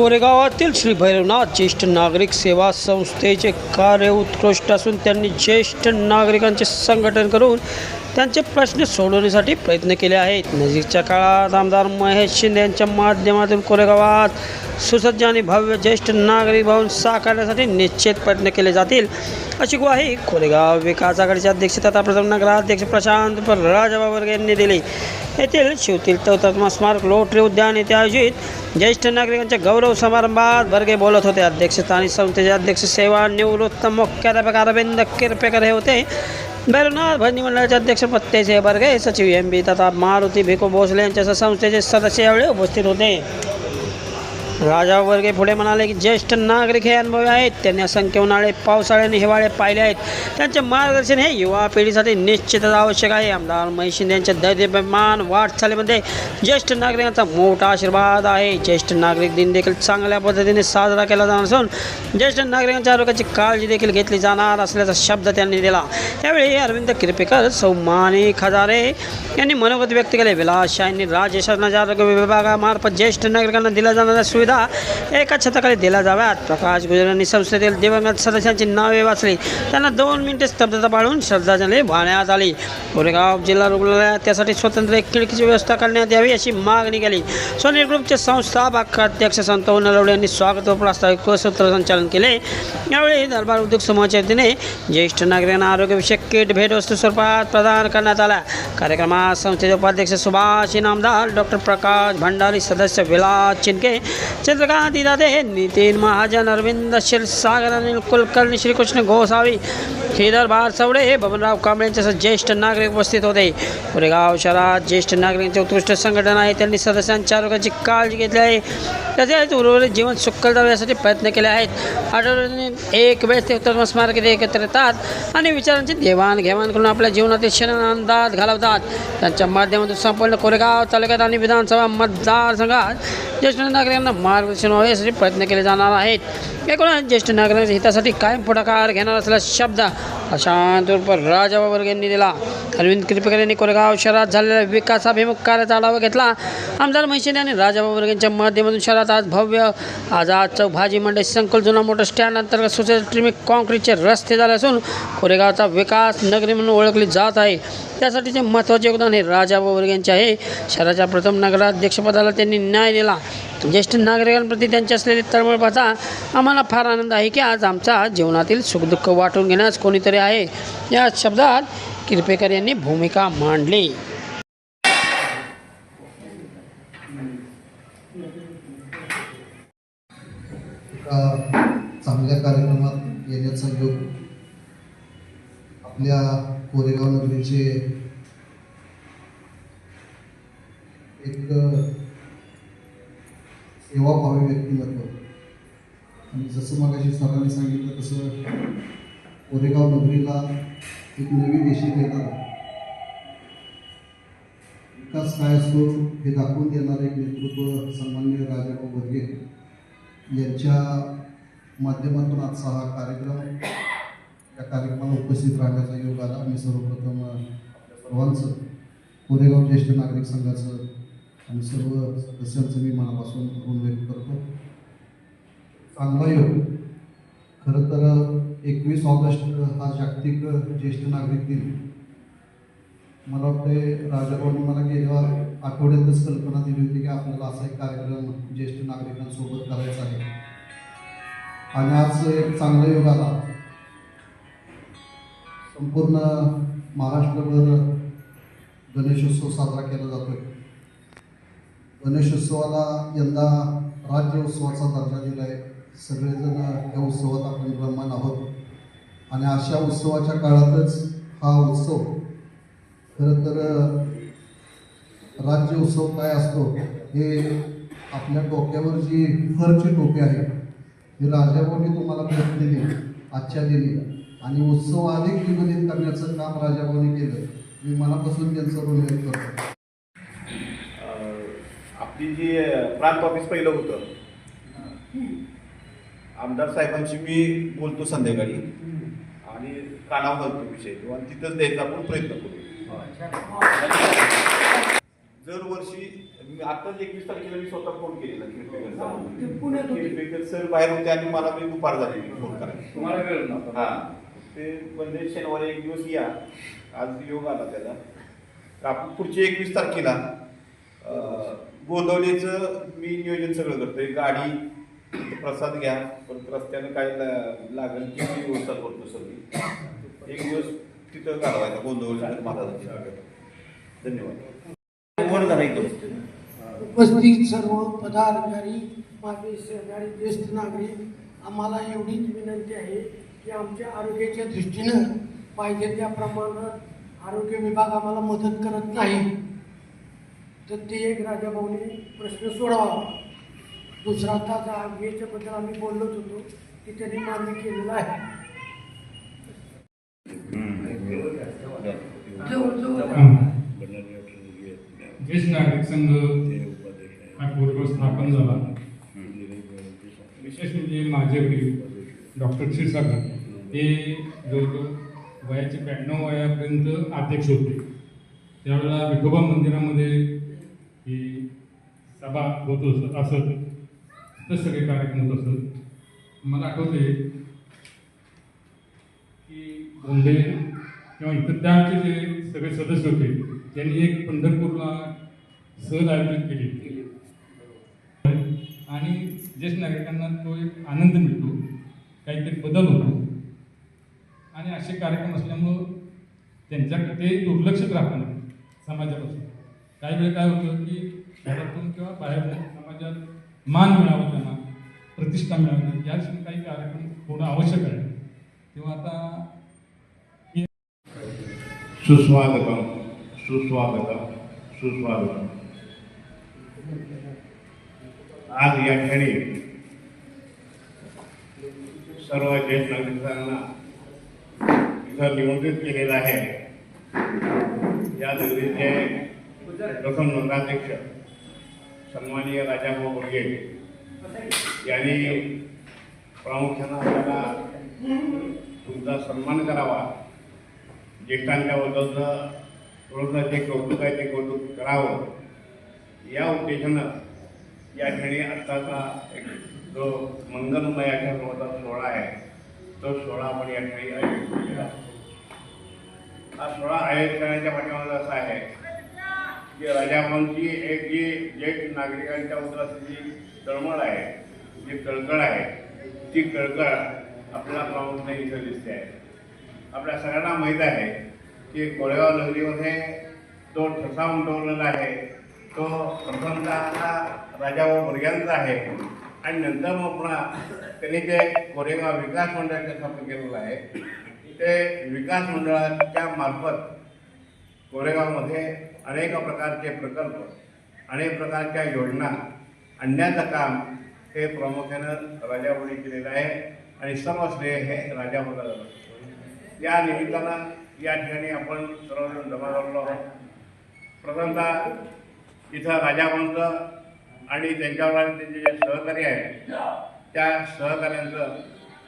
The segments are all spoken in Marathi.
कोरेगावातील श्री भैरवनाथ ज्येष्ठ नागरिक सेवा संस्थेचे कार्य उत्कृष्ट असून त्यांनी ज्येष्ठ नागरिकांचे संघटन करून त्यांचे प्रश्न सोडवण्यासाठी प्रयत्न केले आहेत. नजीकच्या काळात आमदार महेश शिंदे यांच्या माध्यमातून कोरेगावात सुसज्ज आणि भव्य ज्येष्ठ नागरिक भवन साकारण्यासाठी निश्चित प्रयत्न केले जातील अशी ग्वाही कोरेगाव विकास आघाडीचे अध्यक्ष तथा प्रथम नगराध्यक्ष प्रशांत राजाबाब वर्गे यांनी दिली. येथील शिवतील चौतात्मा स्मारक लोटरी उद्यान येथे आयोजित ज्येष्ठ नागरिकांच्या गौरव समारंभात बर्गे बोलत होते. अध्यक्षस्थानी संस्थेचे अध्यक्ष सेवा निवृत्त मुख्याध्यापक अरविंद किरपेकर हे होते. भैरवनाथ भजनी मंडळाचे अध्यक्ष पत्तेचे बर्गे सचिव एम बी तथा मारुती भिको भोसले यांच्यासह संस्थेचे सदस्य यावेळी उपस्थित होते। राजा वर्गे पुढे म्हणाले की ज्येष्ठ नागरिक हे अनुभवी आहेत. त्यांनी असंख्य उन्हाळे पावसाळे आणि हिवाळे पाहिले आहेत. त्यांचे मार्गदर्शन हे युवा पिढीसाठी निश्चितच आवश्यक आहे. आमदार महेश शिंदे यांच्या दैर्यमान वाटचालीमध्ये ज्येष्ठ नागरिकांचा मोठा आशीर्वाद आहे. ज्येष्ठ नागरिक दिन देखील चांगल्या पद्धतीने साजरा केला जाणार असून ज्येष्ठ नागरिकांच्या आरोग्याची काळजी देखील घेतली जाणार असल्याचा शब्द त्यांनी दिला. त्यावेळी अरविंद किरपेकर सौमानी खजारे यांनी मनोगत व्यक्त केले. विलास शाहींनी राज्य शासनाच्या आरोग्य विभागामार्फत ज्येष्ठ नागरिकांना दिल्या जाणाऱ्या सुविधा एका छताखाली दिल्या जाव्यात. प्रकाश गुजरांनी संस्थेतील दिवंगत सदस्यांची नावे वाचली. त्यांना दोन मिनिटे स्तब्धता पाळून श्रद्धांजली वाहण्यात आली. कोरेगाव जिल्हा रुग्णालयात त्यासाठी स्वतंत्र एक खिडकीची व्यवस्था करण्यात यावी अशी मागणी केली. सोनी ग्रुपचे संस्थापक अध्यक्ष संतोष नलवडे यांनी स्वागत व प्रास्ताविक सूत्रसंचालन केले. यावेळी दरबार उद्योग समूहाच्या वतीने ज्येष्ठ नागरिकांना आरोग्यविषयक किट भेटवस्तू स्वरूपात प्रदान करण्यात आल्या. कार्यक्रमात संस्थेचे उपाध्यक्ष सुभाष इनामदार डॉक्टर प्रकाश भंडारी सदस्य विलास चिनके चंद्रकांतिदादे नितीन महाजन अरविंद क्षीरसागर अनिल कुलकर्णी श्रीकृष्ण गोसावी श्रीधर भार हे बबनराव कांबळे यांच्यासह ज्येष्ठ नागरिक उपस्थित होते. कोरेगाव शहरात ज्येष्ठ नागरिकांचे उत्कृष्ट संघटन आहे. त्यांनी सदस्यांच्या आरोग्याची काळजी घेतली आहे. तसेच उर्वरित जीवन सुखकर जावे यासाठी प्रयत्न केले आहेत. आठवड्याने एक वेळेस ते उत्तम स्मारक एकत्र येतात आणि विचारांची देवाणघेवाण करून आपल्या जीवनातील क्षण आनंदात घालवतात. त्यांच्या माध्यमातून संपूर्ण कोरेगाव तालुक्यात आणि विधानसभा मतदारसंघात ज्येष्ठ नागरिकांना मार्गदर्शन व्हावे यासाठी प्रयत्न केले जाणार आहेत. एकूणच ज्येष्ठ नागरिकांच्या हितासाठी कायम पुढाकार घेणार असल्याचा शब्द अशांत उर्फ यांनी दिला. अरविंद किरपेकर यांनी कोरेगाव शहरात झालेल्या विकासाभिमुख कार्याचा आढावा घेतला. आमदार महिशिंदे आणि राजा यांच्या माध्यमातून शहरात आज भव्य आझाद चौक भाजी मंडई संकुल जुना मोटर स्टँड अंतर्गत सोसायटी कॉन्क्रीटचे रस्ते झाले असून कोरेगावचा विकास नगरी म्हणून ओळखली जात आहे. त्यासाठीचे महत्त्वाचे योगदान हे राजा यांचे आहे. शहराच्या प्रथम नगराध्यक्षपदाला त्यांनी न्याय दिला. ज्येष्ठ नागरिकांप्रती त्यांची असलेली तळमळ पाहता आम्हाला फार आनंद आहे की आज आमचा जीवनातील सुखदुःख वाटून घेण्यास कोणीतरी आहे. या शब्दात किरपेकर यांनी भूमिका मांडली. चांगल्या कार्यक्रमात येण्याचा योग आपल्या कोरेगाव नगरीचे एक सेवाभावी व्यक्तिमत्व. आणि जसं मगाशी सरांनी सांगितलं तसं कोरेगाव नगरीला एक नवी देशी देतात विकास काय असतो हे दाखवून देणारे एक नेतृत्व सन्मान्य राजाभाऊ वर्गे यांच्या माध्यमातून आजचा हा कार्यक्रम या कार्यक्रमाला उपस्थित राहण्याचा योग आला. मी सर्वप्रथम आपल्या सर्वांचं कोरेगाव ज्येष्ठ नागरिक संघाचं आणि सर्व सदस्यांचं मी मनापासून ऋण व्यक्त करतो. चांगला योग. खरं तर एकवीस ऑगस्ट हा जागतिक ज्येष्ठ नागरिक दिन. मला वाटते राजाभाऊनी मला गेल्या आठवड्यातच कल्पना दिली होती की आपल्याला असा एक कार्यक्रम ज्येष्ठ नागरिकांसोबत करायचा आहे. आणि आज एक चांगला योग आला. संपूर्ण महाराष्ट्रभर गणेशोत्सव साजरा केला जातोय. गणेशोत्सवाला यंदा राज्य उत्सवाचा दर्जा दिला आहे सगळेजण या उत्सवात आपण रममान आहोत. आणि अशा उत्सवाच्या काळातच हा उत्सव खरं तर राज्य उत्सव काय असतो हे आपल्या डोक्यावर जी फरची टोपी आहे ही राजाभाऊनी तुम्हाला भेट दिली आजच्या दिली आणि उत्सव अधिक विकसित करण्याचं काम राजाभाऊनी केलं. मी मनापासून त्यांचं ऋण करतो. आपली जी प्रांत ऑफिस पहिलं होतं. आमदार साहेबांशी मी बोलतो संध्याकाळी. आणि कानावर घालतो विषय. तो आणि तिथंच द्यायचा आपण प्रयत्न करू. दरवर्षी मी आताच एकवीस तारखेला मी स्वतः फोन केलेला किरपेकर ते सर बाहेर होते आणि मला मी दुपार झाली फोन करायला. तुम्हाला वेळ नव्हता. हा. ते म्हणजे शनिवारी एक दिवस या. आज योग आला त्याला. आपण पुढच्या एकवीस तारखेला गोंदवलेचं मी नियोजन सगळं करतोय. गाडी प्रसाद घ्या. परत रस्त्यानं काय ला- लागेल ती मी व्यवस्था करतो सगळी. एक दिवस तिथं घालवायचा गोंदवले महाराजांची. धन्यवाद. वर झाला एकदम उपस्थित सर्व पदाधिकारी माझे सहकारी ज्येष्ठ नागरिक आम्हाला एवढीच विनंती आहे की आमच्या आरोग्याच्या दृष्टीनं पाहिजे त्या प्रमाणात आरोग्य विभाग आम्हाला मदत करत नाही. तर ते एक राजाभाऊने प्रश्न सोडावा दुसरा आता याच्याबद्दल आम्ही बोललोच होतो की त्यांनी मान्य केलेलं आहे. ज्येष्ठ नागरिक संघ हा पूर्व स्थापन झाला. विशेष म्हणजे माझे वडील डॉक्टर क्षीरसागर ते जवळजवळ वयाचे ब्याण्णव वयापर्यंत अध्यक्ष होते. त्यावेळेला विठोबा मंदिरामध्ये ही सभा होत असत असत. तर सगळे कार्यक्रम होत असत. मला आठवते की बोंडे किंवा इतर त्याचे जे सगळे सदस्य होते त्यांनी एक पंढरपूरला सहल आयोजित केली. आणि ज्येष्ठ नागरिकांना तो एक आनंद मिळतो. काहीतरी बदल होतो. आणि असे कार्यक्रम असल्यामुळं त्यांच्याकडे ते दुर्लक्षित राहत नाही समाजापासून. काही वेळ काय होतं की घरातून किंवा बाहेरून समाजात मान मिळावा त्यांना, प्रतिष्ठा मिळावी यासाठी काही कार्यक्रम होणं आवश्यक आहे. तेव्हा आता सुस्वागतम सुस्वागतम सुस्वागतम. आज या क्षणी सर्व ज्येष्ठ नागरिकांना इथं निमंत्रित केलेलं आहे. या नगरीचे प्रथम नगराध्यक्ष सन्माननीय राजाभाऊ बोडगे यांनी प्रामुख्यानं आपल्याला तुमचा सन्मान करावा. ज्येष्ठांच्या बद्दलचं थोडंसं जे कौतुक आहे ते कौतुक करावं. या उद्देशानं या ठिकाणी आत्ताचा एक जो मंगलमय अशा सोहळा आहे तो सोहळा आपण या ठिकाणी आयोजित केला हा सोहळा आयोजित करण्याच्या पाठीमागे असा आहे की राजाभाऊंची एक जी ज्येष्ठ नागरिकांच्या उदराची जी तळमळ आहे जी कळकळ आहे ती कळकळ आपल्याला प्रामुख्याने इथं दिसते आहे. आपल्या सगळ्यांना माहीत आहे की कोळेगाव नगरीमध्ये जो ठसा उमटवलेला आहे तो प्रथमतः हा राजाभाऊ मुर्ग्यांचा आहे आणि नंतर मग पुन्हा त्यांनी जे कोरेगाव विकास मंडळाचे स्थापन केलेलं आहे ते विकास मंडळाच्या मार्फत कोरेगावमध्ये अनेक प्रकारचे प्रकल्प अनेक प्रकारच्या योजना आणण्याचं काम हे प्रामुख्यानं राजाभाऊने केलेलं आहे आणि सर्व श्रेय हे राजाभाऊला जातं. या निमित्तानं या ठिकाणी आपण सर्वजण जमा झालेलो आहोत. प्रथमतः इथं राजाभाऊंचं आणि त्यांच्यावर त्यांचे जे सहकारी आहेत त्या सहकार्यांचं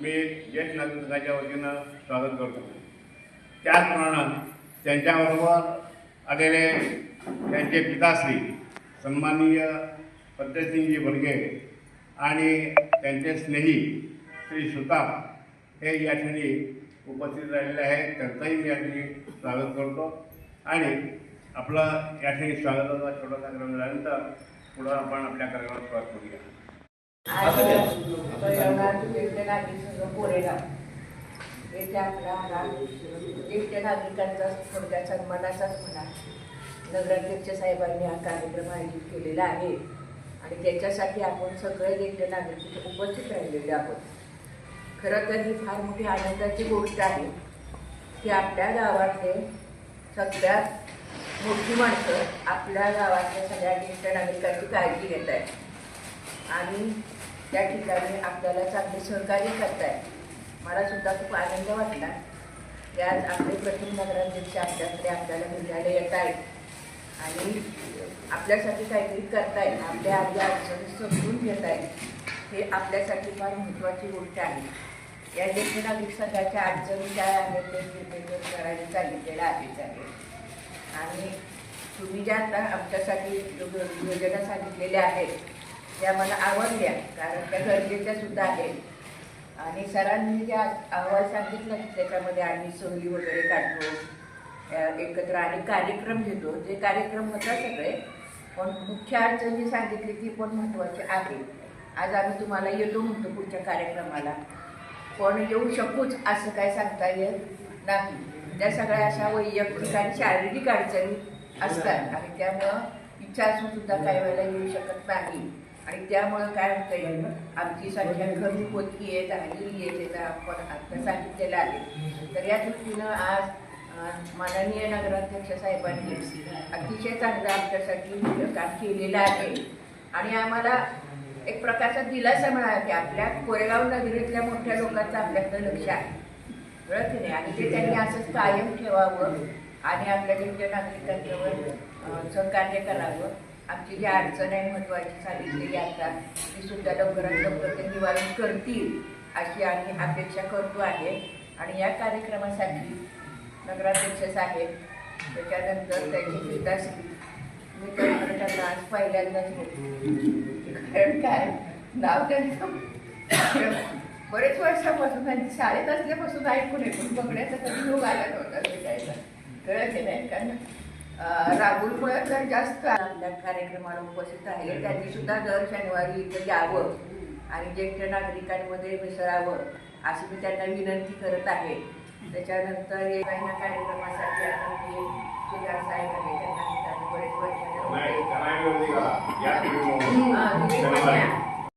मी ज्येष्ठ नागरिकांच्या वतीनं स्वागत करतो. त्याचप्रमाणे त्यांच्याबरोबर आलेले त्यांचे पिताश्री सन्माननीय फतेसिंगजी बडगे आणि त्यांचे स्नेही श्री सुताप हे या ठिकाणी उपस्थित राहिलेले आहेत. त्यांचंही मी या ठिकाणी स्वागत करतो. आणि आपलं या ठिकाणी स्वागताचा छोटा कार्यक्रम झाल्यानंतर पुढं आपण आपल्या कार्यक्रमात सुरुवात करूया. येत्या ज्येष्ठ आपला हा. ज्येष्ठ नागरिकांचा थोडक्याचा मनाचाच म्हणा. नगराध्यक्ष साहेबांनी हा कार्यक्रम आयोजित केलेला आहे. आणि त्याच्यासाठी आपण सगळे ज्येष्ठ नागरिक उपस्थित राहिलेले आहोत. खरं तर ही फार मोठी आनंदाची गोष्ट आहे की आपल्या गावातले सगळ्यात मोठी माणसं आपल्या गावातल्या सगळ्या ज्येष्ठ नागरिकांची काळजी घेत आहेत आणि त्या ठिकाणी आपल्याला चांगले सहकार्य करताय मला सुद्धा खूप आनंद वाटला. की आज आपले प्रथम नगराध्यक्ष आपल्याकडे आपल्याला भेटायला येत आहेत आणि आपल्यासाठी काहीतरी करतायत. आपल्या आपल्या अडचणी समजून घेत आहेत हे आपल्यासाठी फार महत्त्वाची गोष्ट आहे. या ज्येष्ठ नागरिक संघाच्या अडचणी काय आहेत ते करायला सांगितलेलं आहेच आहे आणि तुम्ही ज्या आता आमच्यासाठी योजना सांगितलेल्या आहेत त्या मला आवडल्या. कारण त्या गरजेच्या सुद्धा आहेत. आणि सरांनी जे अहवाल सांगितलं त्याच्यामध्ये आम्ही सहली वगैरे काढतो एकत्र आणि कार्यक्रम घेतो. जे कार्यक्रम होतात सगळे पण मुख्य अडचण जी सांगितली ती पण महत्त्वाची आहे. आज आम्ही तुम्हाला येतो म्हणतो पुढच्या कार्यक्रमाला. पण येऊ शकूच असं काय सांगता येत नाही. त्या सगळ्या अशा वैयक्तिक आणि शारीरिक अडचणी असतात आणि त्यामुळं इच्छा असून सुद्धा काही वेळेला येऊ शकत नाही. आणि त्यामुळं काय होतंय आमची संख्या कमी होती आहे राहिलेली आहे त्याचा आपण आता सांगितलेलं आहे. तर या दृष्टीनं आज माननीय नगराध्यक्ष साहेबांनी अतिशय चांगलं आमच्यासाठी काम केलेलं आहे. आणि आम्हाला एक प्रकारचा दिलासा मिळाला की आपल्या कोरेगाव नगरीतल्या मोठ्या लोकांचं आपल्याकडं लक्ष आहे. कळत की नाही? आणि ते त्यांनी असंच कायम ठेवावं आणि आपल्या ज्येष्ठ नागरिकांच्यावर सहकार्य करावं. आमची जी अडचण आहे महत्त्वाची सांगितलेली आता ती सुद्धा लवकरात लवकर ते निवारण करतील अशी आम्ही अपेक्षा करतो आहे. आणि या कार्यक्रमासाठी नगराध्यक्ष साहेब त्याच्यानंतर त्यांची सुद्धा मी त्यांना आज पहिल्यांदाच कारण काय नाव त्यांचं बरेच वर्षापासून त्यांची शाळेत असल्यापासून ऐकून ऐकून बघण्याचा कधी योग आला नव्हता भेटायला कळत की नाही कारण अं, राहुलमुळे तर जास्त कार्यक्रमाला उपस्थित राहिले. त्यांनी सुद्धा दर शनिवारी इथं यावं आणि ज्येष्ठ नागरिकांमध्ये मिसळावं अशी मी त्यांना विनंती करत आहे. त्याच्यानंतर हे काही ना कार्यक्रमासाठी आता जे सुधार साहेब आहे त्यांना बरेच वर्ष